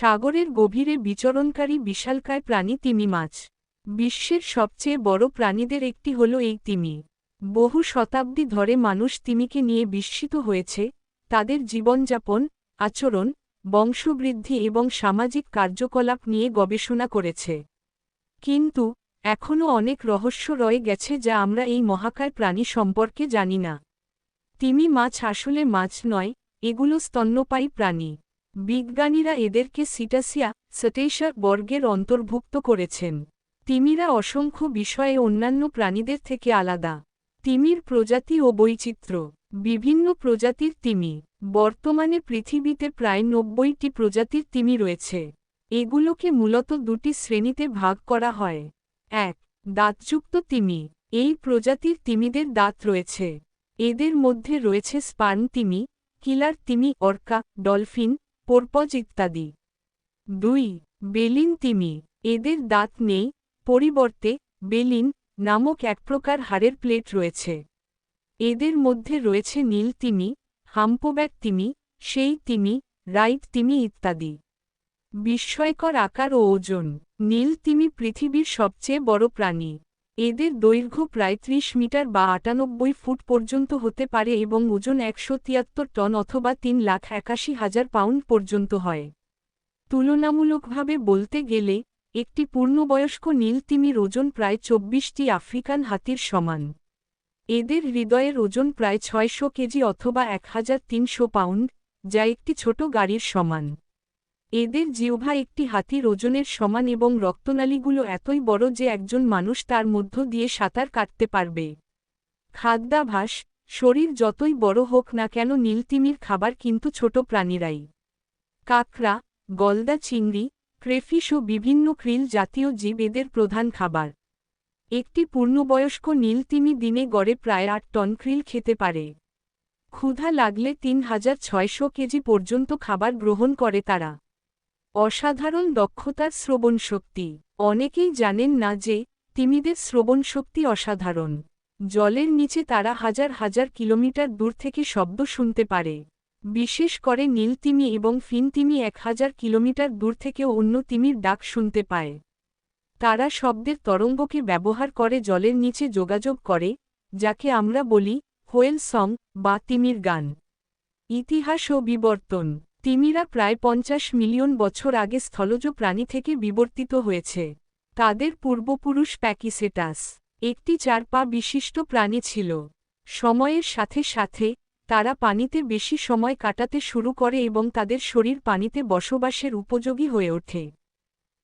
সাগরের গভীরে বিচরণকারী বিশালকায় প্রাণী তিমি মাছ। বিশ্বের সবচেয়ে বড় প্রাণীদের একটি হল এই তিমি। বহু শতাব্দী ধরে মানুষ তিমিকে নিয়ে বিস্মিত হয়েছে, তাদের জীবনযাপন, আচরণ, বংশবৃদ্ধি এবং সামাজিক কার্যকলাপ নিয়ে গবেষণা করেছে। কিন্তু, এখনও অনেক রহস্য রয়ে গেছে যা আমরা এই মহাকায় প্রাণী সম্পর্কে জানি না। তিমি মাছ আসলে মাছ নয়, এগুলো স্তন্যপায়ী প্রাণী। বিজ্ঞানীরা এদেরকে সিটাসিয়া সটেশা বর্গের অন্তর্ভুক্ত করেছেন। তিমিরা অসংখ্য বিষয়ে অন্যান্য প্রাণীদের থেকে আলাদা। তিমির প্রজাতি ও বৈচিত্র্য। বিভিন্ন প্রজাতির তিমি। বর্তমানে পৃথিবীতে প্রায় নব্বইটি প্রজাতির তিমি রয়েছে। এগুলোকে মূলত দুটি শ্রেণীতে ভাগ করা হয়। এক, দাঁতযুক্ত তিমি। এই প্রজাতির তিমিদের দাঁত রয়েছে। এদের মধ্যে রয়েছে স্পার্ন তিমি, কিলার তিমি, অর্কা, ডলফিন পোরপজ ইত্যাদি। দুই, বেলিন তিমি। এদের দাঁত নেই, পরিবর্তে বেলিন নামক এক প্রকার হাড়ের প্লেট রয়েছে। এদের মধ্যে রয়েছে নীল তিমি, হাম্পোব্যাক তিমি, সেই তিমি, রাইট তিমি ইত্যাদি। বিস্ময়কর আকার ও ওজন। নীল তিমি পৃথিবীর সবচেয়ে বড় প্রাণী। এদের দৈর্ঘ্য প্রায় ত্রিশ মিটার বা আটানব্বই ফুট পর্যন্ত হতে পারে এবং ওজন একশো তিয়াত্তর টন অথবা তিন লাখ একাশি হাজার পাউন্ড পর্যন্ত হয়। তুলনামূলকভাবে বলতে গেলে, একটি পূর্ণবয়স্ক নীল তিমির ওজন প্রায় চব্বিশটি আফ্রিকান হাতির সমান। এদের হৃদয়ের ওজন প্রায় ছয়শো কেজি অথবা এক হাজার তিনশো পাউন্ড, যা একটি ছোট গাড়ির সমান। এদের জিহ্বা একটি হাতির ওজনের সমান এবং রক্তনালীগুলো এতই বড় যে একজন মানুষ তার মধ্য দিয়ে সাঁতার কাটতে পারবে। খাদ্যাভাস, শরীর যতই বড় হোক না কেন নীলতিমির খাবার কিন্তু ছোট প্রাণীরাই। কাকড়া, গলদা চিংড়ি ক্রেফিস ও বিভিন্ন ক্রিল জাতীয় জীব এদের প্রধান খাবার। একটি পূর্ণবয়স্ক নীলতিমি দিনে গড়ে প্রায় আট টন ক্রিল খেতে পারে। ক্ষুধা লাগলে তিন হাজার ছয়শো কেজি পর্যন্ত খাবার গ্রহণ করে তারা। অসাধারণ দক্ষতার শ্রবণশক্তি অনেকেই জানেন না যে, তিমিদের শ্রবণশক্তি অসাধারণ। জলের নিচে তারা হাজার হাজার কিলোমিটার দূর থেকে শব্দ শুনতে পারে। বিশেষ করে নীল তিমি এবং ফিন তিমি এক হাজার কিলোমিটার দূর থেকেও অন্য তিমির ডাক শুনতে পায়। তারা শব্দের তরঙ্গকে ব্যবহার করে জলের নিচে যোগাযোগ করে, যাকে আমরা বলি হোয়েল সং বা তিমির গান। ইতিহাস ও বিবর্তন। তিমিরা প্রায় পঞ্চাশ মিলিয়ন বছর আগে স্থলজ প্রাণী থেকে বিবর্তিত হয়েছে। তাদের পূর্বপুরুষ প্যাকিসেটাস একটি চার পা বিশিষ্ট প্রাণী ছিল। সময়ের সাথে সাথে তারা পানিতে বেশি সময় কাটাতে শুরু করে এবং তাদের শরীর পানিতে বসবাসের উপযোগী হয়ে ওঠে।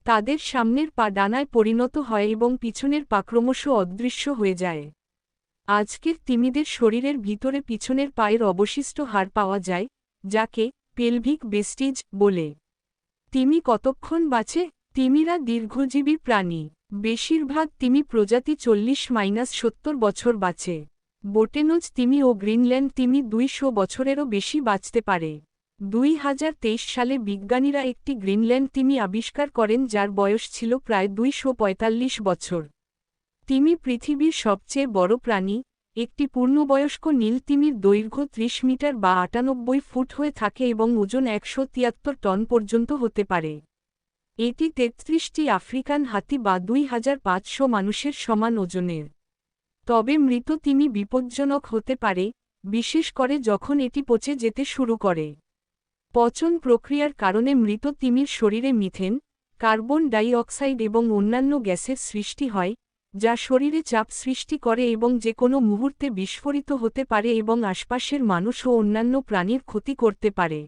তাদের সামনের পা ডানায় পরিণত হয় এবং পিছনের পা ক্রমশ অদৃশ্য হয়ে যায়। আজকের তিমিদের শরীরের ভিতরে পিছনের পায়ের অবশিষ্ট হাড় পাওয়া যায়, যাকে পেলভিক বেস্টিজ বলে। তিমি কতক্ষণ বাঁচে? তিমিরা দীর্ঘজীবী প্রাণী। বেশিরভাগ তিমি প্রজাতি চল্লিশ মাইনাস সত্তর বছর বাঁচে। বোটেনোজ তিমি ও গ্রিনল্যান্ড তিমি দুইশো বছরেরও বেশি বাঁচতে পারে। দুই হাজার তেইশ সালে বিজ্ঞানীরা একটি গ্রিনল্যান্ড তিমি আবিষ্কার করেন যার বয়স ছিল প্রায় দুইশো পঁয়তাল্লিশ বছর। তিমি পৃথিবীর সবচেয়ে বড় প্রাণী। একটি পূর্ণবয়স্ক নীল তিমির দৈর্ঘ্য ত্রিশ মিটার বা আটানব্বই ফুট হয়ে থাকে এবং ওজন একশো তিয়াত্তর টন পর্যন্ত হতে পারে। এটি তেত্রিশটি আফ্রিকান হাতি বা দুই হাজার পাঁচশো মানুষের সমান ওজনের। তবে মৃত তিমি বিপজ্জনক হতে পারে, বিশেষ করে যখন এটি পচে যেতে শুরু করে। পচন প্রক্রিয়ার কারণে মৃত তিমির শরীরে মিথেন, কার্বন ডাই অক্সাইড এবং অন্যান্য গ্যাসের সৃষ্টি হয় যা শরীরে চাপ সৃষ্টি করে এবং যে কোনো মুহূর্তে বিস্ফোরিত হতে পারে এবং আশপাশের মানুষ ও অন্যান্য প্রাণীর ক্ষতি করতে পারে।